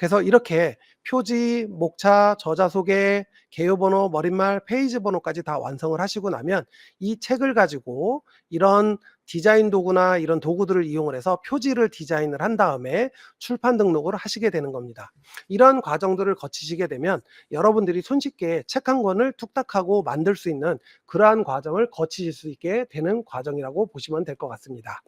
그래서 이렇게 표지, 목차, 저자 소개, 개요 번호, 머릿말, 페이지 번호까지 다 완성을 하시고 나면 이 책을 가지고 이런 디자인 도구나 이런 도구들을 이용을 해서 표지를 디자인을 한 다음에 출판 등록을 하시게 되는 겁니다. 이런 과정들을 거치시게 되면 여러분들이 손쉽게 책 한 권을 뚝딱하고 만들 수 있는 그러한 과정을 거치실 수 있게 되는 과정이라고 보시면 될 것 같습니다.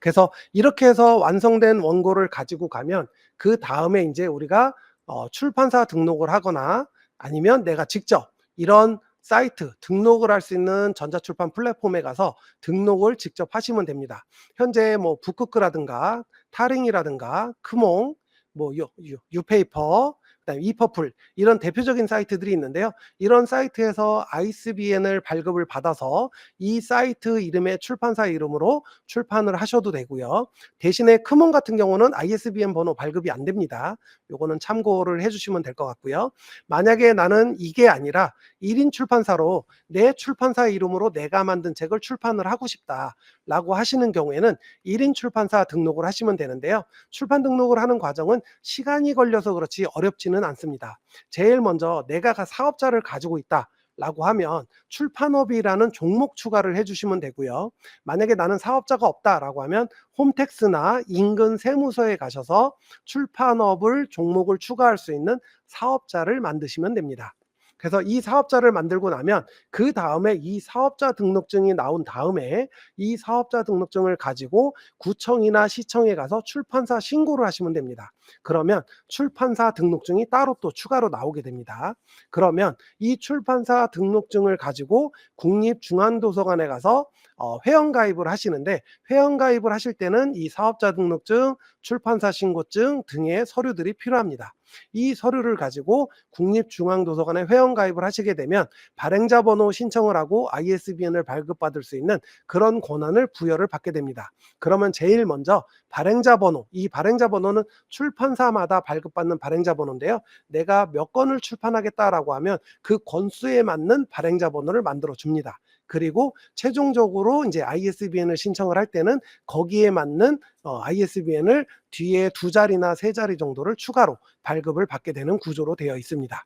그래서 이렇게 해서 완성된 원고를 가지고 가면 그 다음에 이제 우리가 어, 출판사 등록을 하거나 아니면 내가 직접 이런 사이트 등록을 할 수 있는 전자출판 플랫폼에 가서 등록을 직접 하시면 됩니다. 현재 뭐 북크크라든가 타링이라든가 크몽, 뭐 유, 유, 유페이퍼, 이퍼플 이런 대표적인 사이트들이 있는데요. 이런 사이트에서 ISBN을 발급을 받아서 이 사이트 이름의 출판사 이름으로 출판을 하셔도 되고요. 대신에 크몬 같은 경우는 ISBN 번호 발급이 안 됩니다. 요거는 참고를 해주시면 될 것 같고요. 만약에 나는 이게 아니라 1인 출판사로 내 출판사 이름으로 내가 만든 책을 출판을 하고 싶다라고 하시는 경우에는 1인 출판사 등록을 하시면 되는데요. 출판 등록을 하는 과정은 시간이 걸려서 그렇지 어렵지는 않습니다. 제일 먼저 내가 사업자를 가지고 있다. 라고 하면 출판업이라는 종목 추가를 해주시면 되고요. 만약에 나는 사업자가 없다라고 하면 홈택스나 인근 세무서에 가셔서 출판업을 종목을 추가할 수 있는 사업자를 만드시면 됩니다. 그래서 이 사업자를 만들고 나면 그 다음에 이 사업자 등록증이 나온 다음에 이 사업자 등록증을 가지고 구청이나 시청에 가서 출판사 신고를 하시면 됩니다. 그러면 출판사 등록증이 따로 또 추가로 나오게 됩니다. 그러면 이 출판사 등록증을 가지고 국립중앙도서관에 가서 어, 회원 가입을 하시는데 회원 가입을 하실 때는 이 사업자 등록증, 출판사 신고증 등의 서류들이 필요합니다. 이 서류를 가지고 국립중앙도서관에 회원 가입을 하시게 되면 발행자 번호 신청을 하고 ISBN을 발급받을 수 있는 그런 권한을 부여를 받게 됩니다. 그러면 제일 먼저 발행자 번호, 이 발행자 번호는 출판 사마다 발급받는 발행자 번호인데요. 내가 몇 건을 출판하겠다라고 하면 그 건수에 맞는 발행자 번호를 만들어 줍니다. 그리고 최종적으로 이제 ISBN을 신청을 할 때는 거기에 맞는 어, ISBN을 뒤에 두 자리나 세 자리 정도를 추가로 발급을 받게 되는 구조로 되어 있습니다.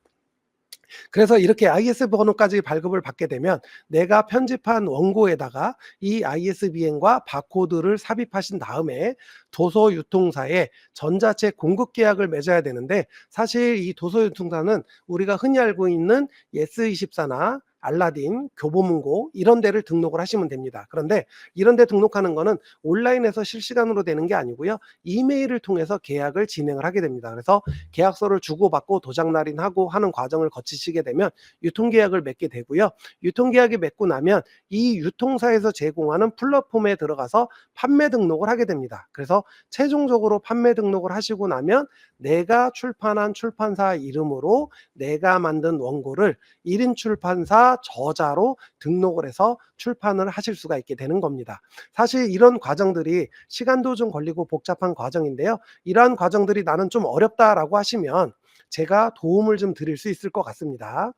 그래서 이렇게 IS 번호까지 발급을 받게 되면 내가 편집한 원고에다가 이 ISBN과 바코드를 삽입하신 다음에 도서 유통사에 전자책 공급 계약을 맺어야 되는데 사실 이 도서 유통사는 우리가 흔히 알고 있는 예스24나 알라딘, 교보문고 이런 데를 등록을 하시면 됩니다. 그런데 이런 데 등록하는 거는 온라인에서 실시간으로 되는 게 아니고요. 이메일을 통해서 계약을 진행을 하게 됩니다. 그래서 계약서를 주고받고 도장 날인하고 하는 과정을 거치시게 되면 유통계약을 맺게 되고요. 유통계약이 맺고 나면 이 유통사에서 제공하는 플랫폼에 들어가서 판매 등록을 하게 됩니다. 그래서 최종적으로 판매 등록을 하시고 나면 내가 출판한 출판사 이름으로 내가 만든 원고를 1인 출판사 저자로 등록을 해서 출판을 하실 수가 있게 되는 겁니다. 사실 이런 과정들이 시간도 좀 걸리고 복잡한 과정인데요. 이러한 과정들이 나는 좀 어렵다라고 하시면 제가 도움을 좀 드릴 수 있을 것 같습니다.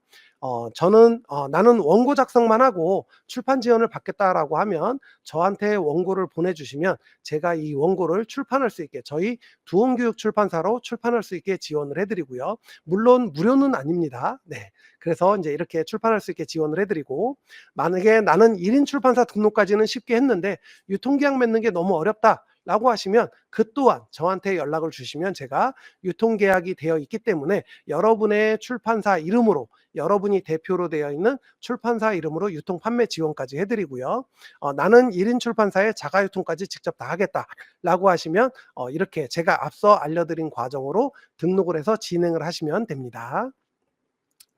어, 저는 어, 나는 원고 작성만 하고 출판 지원을 받겠다라고 하면 저한테 원고를 보내주시면 제가 이 원고를 출판할 수 있게 저희 두원교육 출판사로 출판할 수 있게 지원을 해드리고요. 물론 무료는 아닙니다. 네. 그래서 이제 이렇게 출판할 수 있게 지원을 해드리고 만약에 나는 1인 출판사 등록까지는 쉽게 했는데 유통계약 맺는 게 너무 어렵다. 라고 하시면 그 또한 저한테 연락을 주시면 제가 유통계약이 되어 있기 때문에 여러분의 출판사 이름으로 여러분이 대표로 되어 있는 출판사 이름으로 유통 판매 지원까지 해드리고요. 어, 나는 1인 출판사에 자가유통까지 직접 다 하겠다라고 하시면 어, 이렇게 제가 앞서 알려드린 과정으로 등록을 해서 진행을 하시면 됩니다.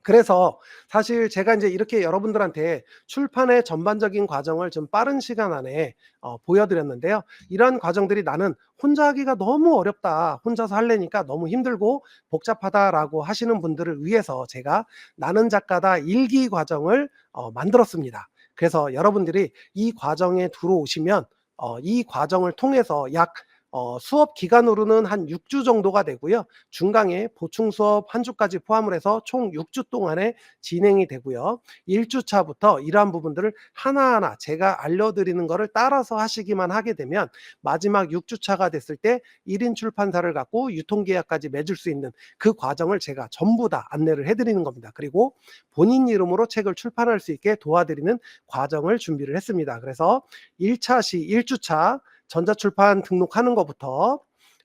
그래서 사실 제가 이제 이렇게 여러분들한테 출판의 전반적인 과정을 좀 빠른 시간 안에 어, 보여드렸는데요. 이런 과정들이 나는 혼자 하기가 너무 어렵다. 혼자서 할래니까 너무 힘들고 복잡하다라고 하시는 분들을 위해서 제가 나는 작가다 일기 과정을 어, 만들었습니다. 그래서 여러분들이 이 과정에 들어오시면 어, 이 과정을 통해서 약 어 수업 기간으로는 한 6주 정도가 되고요. 중간에 보충 수업 한 주까지 포함을 해서 총 6주 동안에 진행이 되고요. 1 주 차부터 이러한 부분들을 하나하나 제가 알려드리는 거를 따라서 하시기만 하게 되면 마지막 6 주 차가 됐을 때 1인 출판사를 갖고 유통계약까지 맺을 수 있는 그 과정을 제가 전부 다 안내를 해 드리는 겁니다. 그리고 본인 이름으로 책을 출판할 수 있게 도와드리는 과정을 준비를 했습니다. 그래서 1차 시 1 주차 전자출판 등록하는 것부터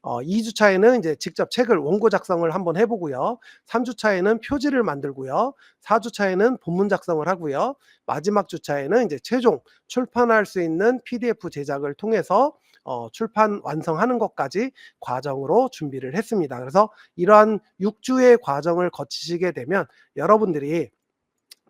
어 2 주차에는 이제 직접 책을 원고 작성을 한번 해 보고요. 3 주차에는 표지를 만들고요. 4 주차에는 본문 작성을 하고요. 마지막 주차에는 이제 최종 출판할 수 있는 PDF 제작을 통해서 어 출판 완성하는 것까지 과정으로 준비를 했습니다. 그래서 이러한 6 주의 과정을 거치시게 되면 여러분들이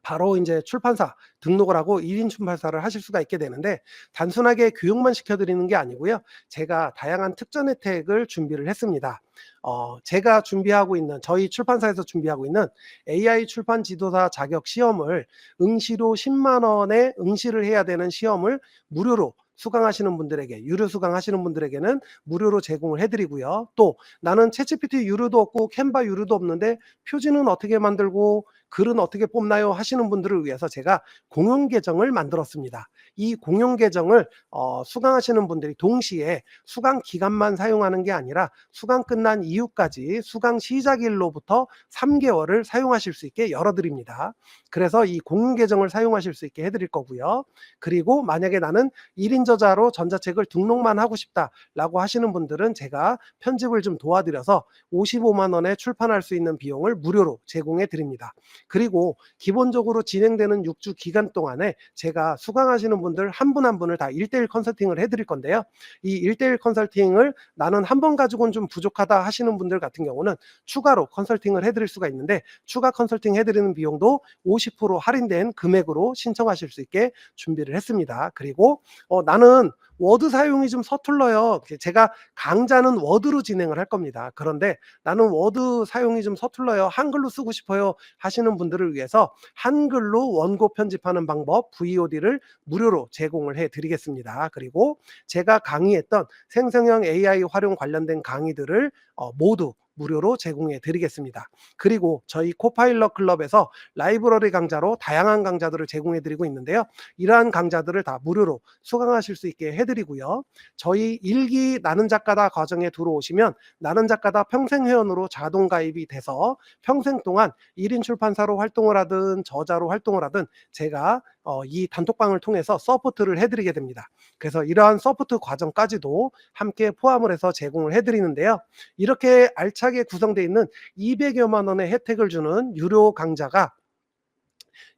바로 인제 출판사 등록을 하고 1인 출판사를 하실 수가 있게 되는데 단순하게 교육만 시켜 드리는 게 아니고요. 제가 다양한 특전 혜택을 준비를 했습니다. 어 제가 준비하고 있는 저희 출판사에서 준비하고 있는 AI 출판 지도사 자격 시험을 응시로 1 0만 원에 응시를 해야 되는 시험을 무료로 수강하시는 분들에게 유료 수강하시는 분들에게는 무료로 제공을 해 드리고요. 또 나는 챗GPT 유료도 없고 캔바 유료도 없는데 표지는 어떻게 만들고 글은 어떻게 뽑나요? 하시는 분들을 위해서 제가 공용 계정을 만들었습니다. 이 공용 계정을 어 수강하시는 분들이 동시에 수강 기간만 사용하는 게 아니라 수강 끝난 이후까지 수강 시작일로부터 3 개월을 사용하실 수 있게 열어 드립니다. 그래서 이 공용 계정을 사용하실 수 있게 해 드릴 거고요. 그리고 만약에 나는 1인 저자로 전자책을 등록만 하고 싶다라고 하시는 분들은 제가 편집을 좀 도와드려서 55만 원에 출판할 수 있는 비용을 무료로 제공해 드립니다. 그리고 기본적으로 진행되는 6주 기간 동안에 제가 수강하시는 분들 한분한 분을 다 1대1 컨설팅을 해 드릴 건데요. 이 1대1 컨설팅을 나는 한 번 가지고는 좀 부족하다 하시는 분들 같은 경우는 추가로 컨설팅을 해 드릴 수가 있는데 추가 컨설팅 해 드리는 비용도 50% 할인된 금액으로 신청하실 수 있게 준비를 했습니다. 그리고 어 나는 워드 사용이 좀 서툴러요. 제가 강좌는 워드로 진행을 할 겁니다. 그런데 나는 워드 사용이 좀 서툴러요. 한글로 쓰고 싶어요. 하시는 분들을 위해서 한글로 원고 편집하는 방법 VOD를 무료로 제공을 해 드리겠습니다. 그리고 제가 강의했던 생성형 AI 활용 관련된 강의들을 어 모두 무료로 제공해 드리겠습니다. 그리고 저희 코파일럿 클럽에서 라이브러리 강좌로 다양한 강좌들을 제공해 드리고 있는데요. 이러한 강좌들을 다 무료로 수강하실 수 있게 해 드리고요. 저희 일기 나는 작가다 과정에 들어오시면 나는 작가다 평생 회원으로 자동 가입이 돼서 평생 동안 1인 출판사로 활동을 하든 저자로 활동을 하든 제가 어 이 단톡방을 통해서 서포트를 해 드리게 됩니다. 그래서 이러한 서포트 과정까지도 함께 포함을 해서 제공을 해 드리는데요. 이렇게 알차게 구성되어 있는 200여만 원의 혜택을 주는 유료 강좌가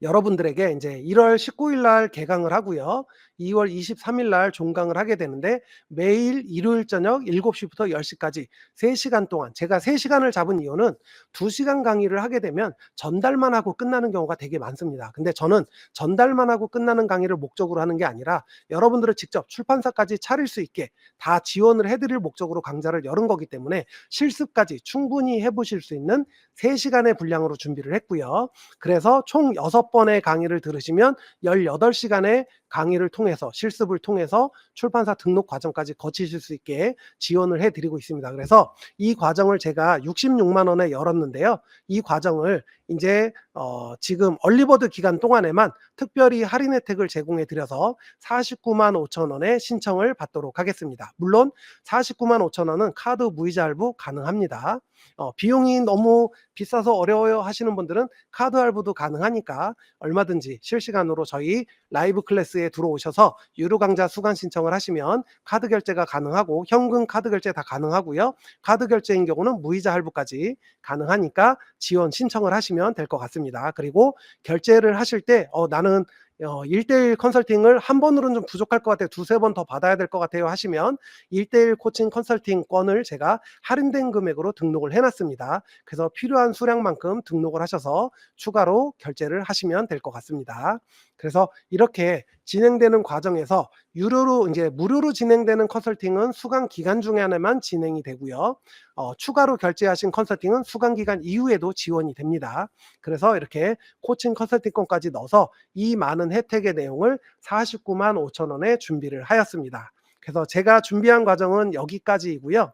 여러분들에게 인제 1월 19일 날 개강을 하고요. 2월 23일 날 종강을 하게 되는데 매일 일요일 저녁 7 시부터 10 시까지 3 시간 동안 제가 3 시간을 잡은 이유는 2 시간 강의를 하게 되면 전달만 하고 끝나는 경우가 되게 많습니다. 근데 저는 전달만 하고 끝나는 강의를 목적으로 하는 게 아니라 여러분들을 직접 출판사까지 차릴 수 있게 다 지원을 해 드릴 목적으로 강좌를 열은 거기 때문에 실습까지 충분히 해 보실 수 있는 3 시간의 분량으로 준비를 했고요. 그래서 총 6번의 강의를 들으시면 18 시간의 강의를 통해 서 실습을 통해서 출판사 등록 과정까지 거치실 수 있게 지원을 해 드리고 있습니다. 그래서 이 과정을 제가 66만 원에 열었는데요. 이 과정을 인제 어 지금 얼리버드 기간 동안에만 특별히 할인 혜택을 제공해 드려서 490,000 원에 신청을 받도록 하겠습니다. 물론 490,000 원은 카드 무이자 할부 가능합니다. 어 비용이 너무 비싸서 어려워요 하시는 분들은 카드 할부도 가능하니까 얼마든지 실시간으로 저희 라이브 클래스에 들어오셔서 유료 강좌 수강 신청을 하시면 카드 결제가 가능하고 현금 카드 결제 다 가능하고요. 카드 결제인 경우는 무이자 할부까지 가능하니까 지원 신청을 하시면 될 것 같습니다. 그리고 결제를 하실 때 어 나는 어 1대1 컨설팅을 한 번으로는 좀 부족할 것 같아요. 2-3번 더 받아야 될 것 같아요 하시면 1대1 코칭 컨설팅권을 제가 할인된 금액으로 등록을 해 놨습니다. 그래서 필요한 수량만큼 등록을 하셔서 추가로 결제를 하시면 될 것 같습니다. 그래서 이렇게 진행되는 과정에서 유료로 인제 무료로 진행되는 컨설팅은 수강 기간 중에만 진행이 되고요. 어 추가로 결제하신 컨설팅은 수강 기간 이후에도 지원이 됩니다. 그래서 이렇게 코칭 컨설팅권까지 넣어서 이 많은 혜택의 내용을 495만 5천 원에 준비를 하였습니다. 그래서 제가 준비한 과정은 여기까지이고요.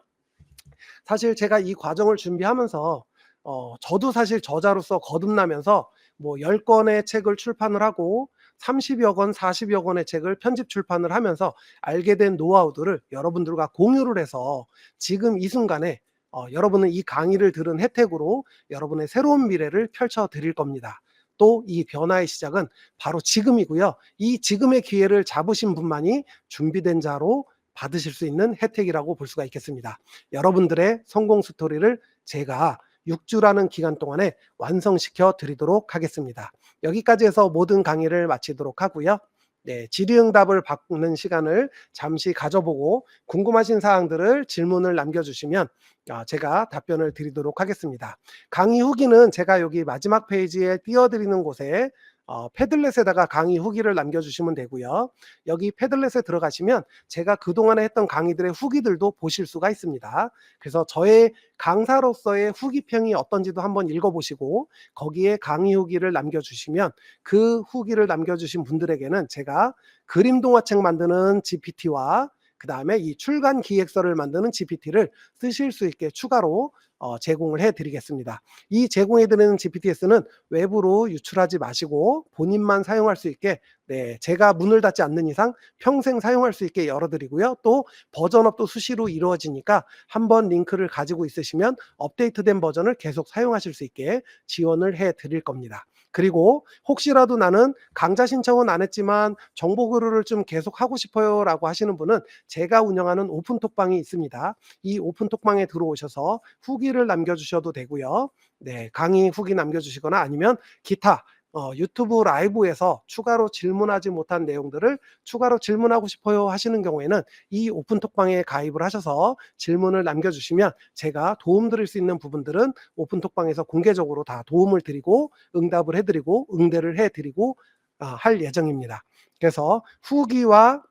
사실 제가 이 과정을 준비하면서 어 저도 사실 저자로서 거듭나면서 뭐 10권의 책을 출판을 하고 30여 권, 40여 권의 책을 편집 출판을 하면서 알게 된 노하우들을 여러분들과 공유를 해서 지금 이 순간에 어 여러분은 이 강의를 들은 혜택으로 여러분의 새로운 미래를 펼쳐 드릴 겁니다. 또 이 변화의 시작은 바로 지금이고요. 이 지금의 기회를 잡으신 분만이 준비된 자로 받으실 수 있는 혜택이라고 볼 수가 있겠습니다. 여러분들의 성공 스토리를 제가 6주라는 기간 동안에 완성시켜 드리도록 하겠습니다. 여기까지 해서 모든 강의를 마치도록 하고요. 네, 질의응답을 받는 시간을 잠시 가져보고 궁금하신 사항들을 질문을 남겨주시면 아, 제가 답변을 드리도록 하겠습니다. 강의 후기는 제가 여기 마지막 페이지에 띄워드리는 곳에 어, 패들렛에다가 강의 후기를 남겨주시면 되고요. 여기 패들렛에 들어가시면 제가 그동안에 했던 강의들의 후기들도 보실 수가 있습니다. 그래서 저의 강사로서의 후기평이 어떤지도 한번 읽어보시고 거기에 강의 후기를 남겨주시면 그 후기를 남겨주신 분들에게는 제가 그림 동화책 만드는 GPT와 그 다음에 이 출간 기획서를 만드는 GPT를 쓰실 수 있게 추가로 어, 제공을 해드리겠습니다. 이 제공해드리는 GPTS는 외부로 유출하지 마시고 본인만 사용할 수 있게 네, 제가 문을 닫지 않는 이상 평생 사용할 수 있게 열어드리고요. 또 버전업도 수시로 이루어지니까 한번 링크를 가지고 있으시면 업데이트된 버전을 계속 사용하실 수 있게 지원을 해드릴 겁니다. 그리고 혹시라도 나는 강좌 신청은 안 했지만 정보 교류를 좀 계속 하고 싶어요 라고 하시는 분은 제가 운영하는 오픈톡방이 있습니다. 이 오픈톡방에 들어오셔서 후기를 남겨주셔도 되고요. 네, 강의 후기 남겨주시거나 아니면 기타 어, 유튜브 라이브에서 추가로 질문하지 못한 내용들을 추가로 질문하고 싶어요 하시는 경우에는 이 오픈톡방에 가입을 하셔서 질문을 남겨주시면 제가 도움 드릴 수 있는 부분들은 오픈톡방에서 공개적으로 다 도움을 드리고 응답을 해드리고 응대를 해드리고 아, 할 예정입니다. 그래서 후기와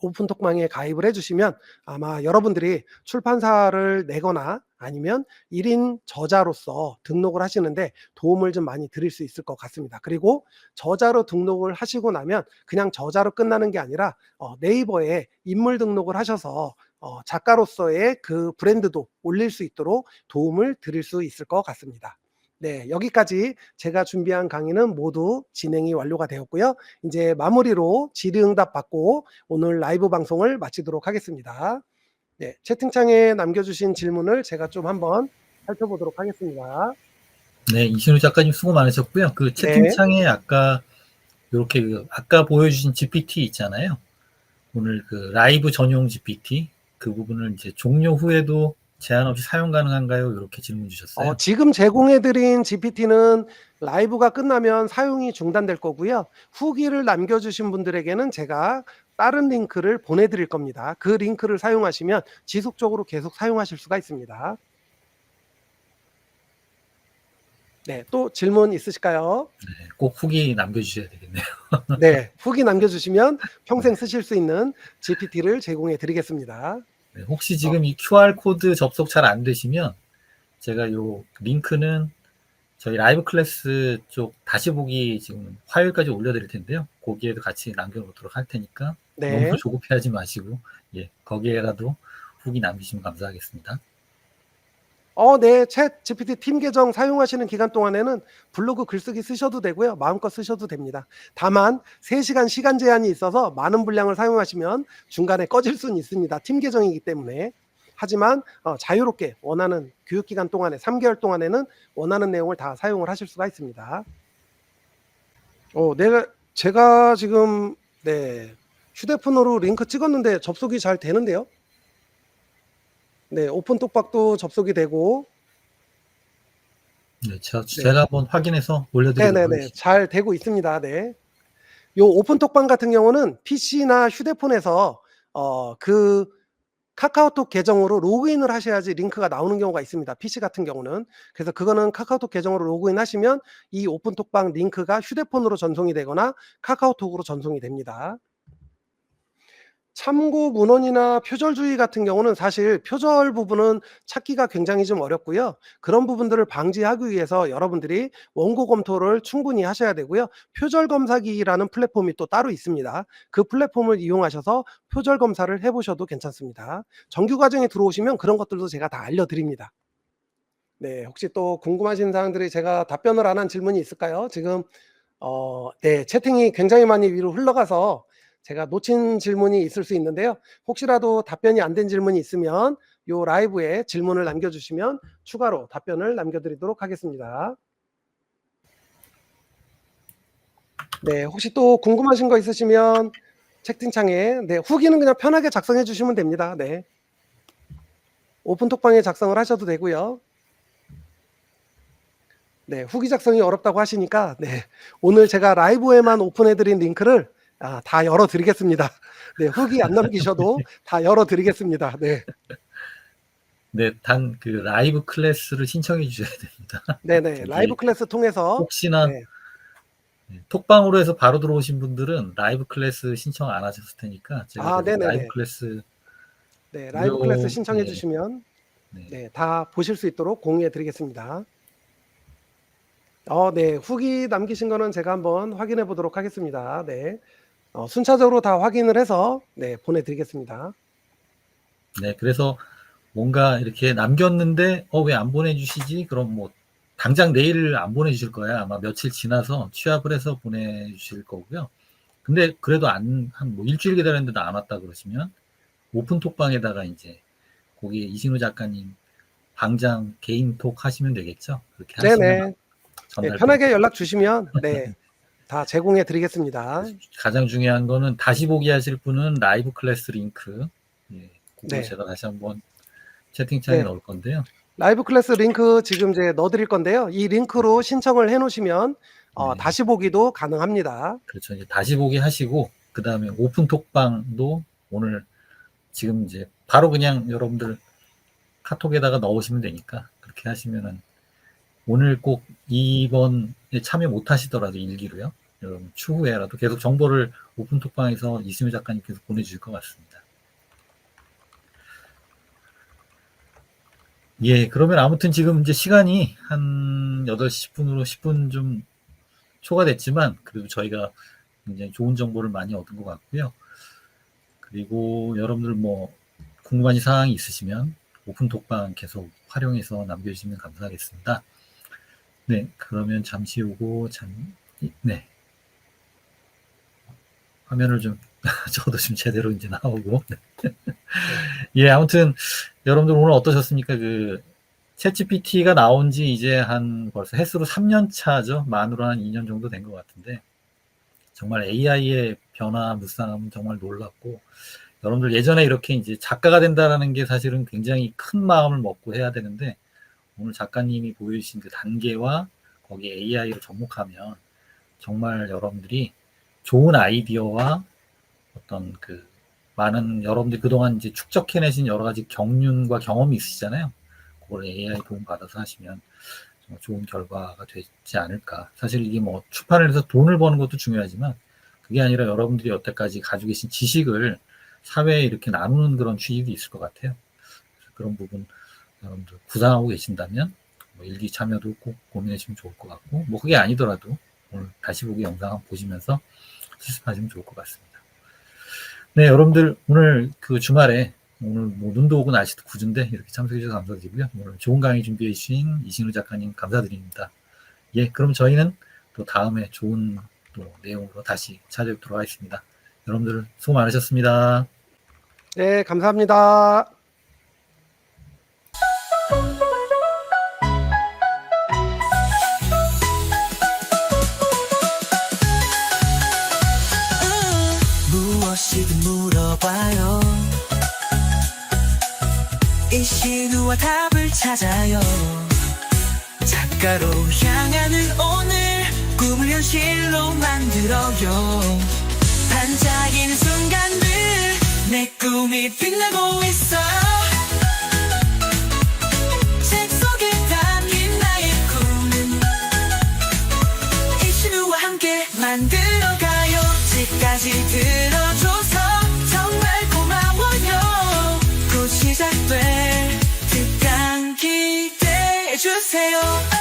오픈톡방에 가입을 해주시면 아마 여러분들이 출판사를 내거나 아니면 1인 저자로서 등록을 하시는데 도움을 좀 많이 드릴 수 있을 것 같습니다. 그리고 저자로 등록을 하시고 나면 그냥 저자로 끝나는 게 아니라 어, 네이버에 인물 등록을 하셔서 어, 작가로서의 그 브랜드도 올릴 수 있도록 도움을 드릴 수 있을 것 같습니다. 네, 여기까지 제가 준비한 강의는 모두 진행이 완료가 되었고요. 이제 마무리로 질의응답 받고 오늘 라이브 방송을 마치도록 하겠습니다. 네, 채팅창에 남겨주신 질문을 제가 좀 한번 살펴보도록 하겠습니다. 네, 이신우 작가님 수고 많으셨고요. 그 채팅창에 아까 이렇게 그 아까 보여주신 GPT 있잖아요. 오늘 그 라이브 전용 GPT 그 부분을 이제 종료 후에도 제한 없이 사용 가능한가요? 이렇게 질문 주셨어요. 어, 지금 제공해드린 GPT는 라이브가 끝나면 사용이 중단될 거고요. 후기를 남겨주신 분들에게는 제가 다른 링크를 보내드릴 겁니다. 그 링크를 사용하시면 지속적으로 계속 사용하실 수가 있습니다. 네, 또 질문 있으실까요? 네, 꼭 후기 남겨주셔야 되겠네요. 네, 후기 남겨주시면 평생 쓰실 수 있는 GPT를 제공해 드리겠습니다. 네, 혹시 지금 이 QR 코드 접속 잘 안 되시면 제가 요 링크는 저희 라이브 클래스 쪽 다시 보기 지금 화요일까지 올려드릴 텐데요. 거기에도 같이 남겨놓도록 할 테니까 네, 너무 조급해하지 마시고 예 거기에라도 후기 남기시면 감사하겠습니다. 어, 네, 챗 GPT 팀 계정 사용하시는 기간 동안에는 블로그 글쓰기 쓰셔도 되고요. 마음껏 쓰셔도 됩니다. 다만 3시간 시간 제한이 있어서 많은 분량을 사용하시면 중간에 꺼질 수는 있습니다. 팀 계정이기 때문에. 하지만 어, 자유롭게 원하는 교육 기간 동안에 3개월 동안에는 원하는 내용을 다 사용을 하실 수가 있습니다. 어, 내가 제가 지금 네, 휴대폰으로 링크 찍었는데 접속이 잘 되는데요. 네, 오픈 톡박도 접속이 되고 네, 제가, 제가 한번 확인해서 올려드리도록 네네네 하겠습니다. 잘 되고 있습니다. 네. 요 오픈 톡방 같은 경우는 PC나 휴대폰에서 어 그 카카오톡 계정으로 로그인을 하셔야지 링크가 나오는 경우가 있습니다. PC 같은 경우는 그래서 그거는 카카오톡 계정으로 로그인 하시면 이 오픈톡방 링크가 휴대폰으로 전송이 되거나 카카오톡으로 전송이 됩니다. 참고 문헌이나 표절주의 같은 경우는 사실 표절 부분은 찾기가 굉장히 좀 어렵고요. 그런 부분들을 방지하기 위해서 여러분들이 원고 검토를 충분히 하셔야 되고요. 표절 검사기라는 플랫폼이 또 따로 있습니다. 그 플랫폼을 이용하셔서 표절 검사를 해 보셔도 괜찮습니다. 정규 과정에 들어오시면 그런 것들도 제가 다 알려 드립니다. 네. 혹시 또 궁금하신 사항들이 제가 답변을 안 한 질문이 있을까요? 지금 어 네 채팅이 굉장히 많이 위로 흘러가서 제가 놓친 질문이 있을 수 있는데요. 혹시라도 답변이 안 된 질문이 있으면 요 라이브에 질문을 남겨 주시면 추가로 답변을 남겨 드리도록 하겠습니다. 네. 혹시 또 궁금하신 거 있으시면 채팅창에 네 후기는 그냥 편하게 작성해 주시면 됩니다. 네. 오픈톡방에 작성을 하셔도 되고요. 네. 후기 작성이 어렵다고 하시니까 네 오늘 제가 라이브에만 오픈해 드린 링크를 아 다 열어 드리겠습니다. 네. 후기 안 남기셔도 다 열어 드리겠습니다. 네. 네. 단 그 라이브 클래스를 신청해 주셔야 됩니다. 네네. 저기 라이브 클래스 통해서 혹시나 네. 네, 톡방으로 해서 바로 들어오신 분들은 라이브 클래스 신청 안 하셨을 테니까 제가 아 네네네. 라이브 클래스 네. 라이브 무료 클래스 신청해 네. 주시면 네. 네 다 보실 수 있도록 공유해 드리겠습니다. 어 네. 후기 남기신 거는 제가 한번 확인해 보도록 하겠습니다. 네. 어 순차적으로 다 확인을 해서 네 보내 드리겠습니다. 네. 그래서 뭔가 이렇게 남겼는데 '어 왜 안 보내 주시지?' 그럼 뭐 당장 내일 안 보내 주실 거예요. 아마 며칠 지나서 취합을 해서 보내 주실 거고요. 근데 그래도 안 한 뭐 일주일 기다렸는데도 안 왔다 그러시면 오픈 톡방에다가 인제 거기에 이신우 작가님 방장 개인 톡 하시면 되겠죠? 그렇게 하시면 네네. 네. 편하게 연락 주시면 네 다 제공해 드리겠습니다. 가장 중요한 거는 다시 보기 하실 분은 라이브 클래스 링크 예 네. 제가 다시 한번 채팅창에 네. 넣을 건데요. 라이브 클래스 링크 지금 이제 넣어 드릴 건데요. 이 링크로 신청을 해 놓으시면 어 네. 다시 보기도 가능합니다. 그렇죠. 이제 다시 보기 하시고 그 다음에 오픈 톡방도 오늘 지금 이제 바로 그냥 여러분들 카톡에다가 넣으시면 되니까 그렇게 하시면은 오늘 꼭 이번에 참여 못 하시더라도 일기로요. 여러분 추후에라도 계속 정보를 오픈 톡방에서 이승효 작가님께서 보내주실 것 같습니다. 예, 그러면 아무튼 지금 이제 시간이 한 8시 10분으로 10분 좀 초과됐지만 그래도 저희가 굉장히 좋은 정보를 많이 얻은 것 같고요. 그리고 여러분들 뭐 궁금한 사항이 있으시면 오픈 톡방 계속 활용해서 남겨주시면 감사하겠습니다. 네, 그러면 잠시 후고 잠, 네. 화면을 좀 저도 좀 제대로 이제 나오고. 예, 아무튼 여러분들 오늘 어떠셨습니까? 그 챗GPT가 나온 지 이제 한 벌써 횟수로 3년 차죠. 만으로 한 2년 정도 된 것 같은데 정말 AI의 변화 무쌍함은 정말 놀랍고 여러분들 예전에 이렇게 이제 작가가 된다라는 게 사실은 굉장히 큰 마음을 먹고 해야 되는데 오늘 작가님이 보여주신 그 단계와 거기에 AI를 접목하면 정말 여러분들이 좋은 아이디어와 어떤 그 많은 여러분들이 그동안 이제 축적해내신 여러 가지 경륜과 경험이 있으시잖아요. 그걸 AI 도움 받아서 하시면 좋은 결과가 되지 않을까. 사실 이게 뭐 출판을 해서 돈을 버는 것도 중요하지만 그게 아니라 여러분들이 여태까지 가지고 계신 지식을 사회에 이렇게 나누는 그런 취지도 있을 것 같아요. 그런 부분 여러분들 구상하고 계신다면 뭐 일기 참여도 꼭 고민해 주시면 좋을 것 같고 뭐 그게 아니더라도 오늘 다시 보기 영상 보시면서 실습하시면 좋을 것 같습니다. 네, 여러분들 오늘 그 주말에 오늘 뭐 눈도 오고 날씨도 구준데 이렇게 참석해 주셔서 감사드리고요. 오늘 좋은 강의 준비해 주신 이신우 작가님 감사드립니다. 예, 그럼 저희는 또 다음에 좋은 또 내용으로 다시 찾아뵙도록 하겠습니다. 여러분들 수고 많으셨습니다. 네, 감사합니다. 이신우와 답을 찾아요. 작가로 향하는 오늘 꿈을 현실로 만들어요. 반짝이는 순간들 내 꿈이 빛나고 있어. 책 주세요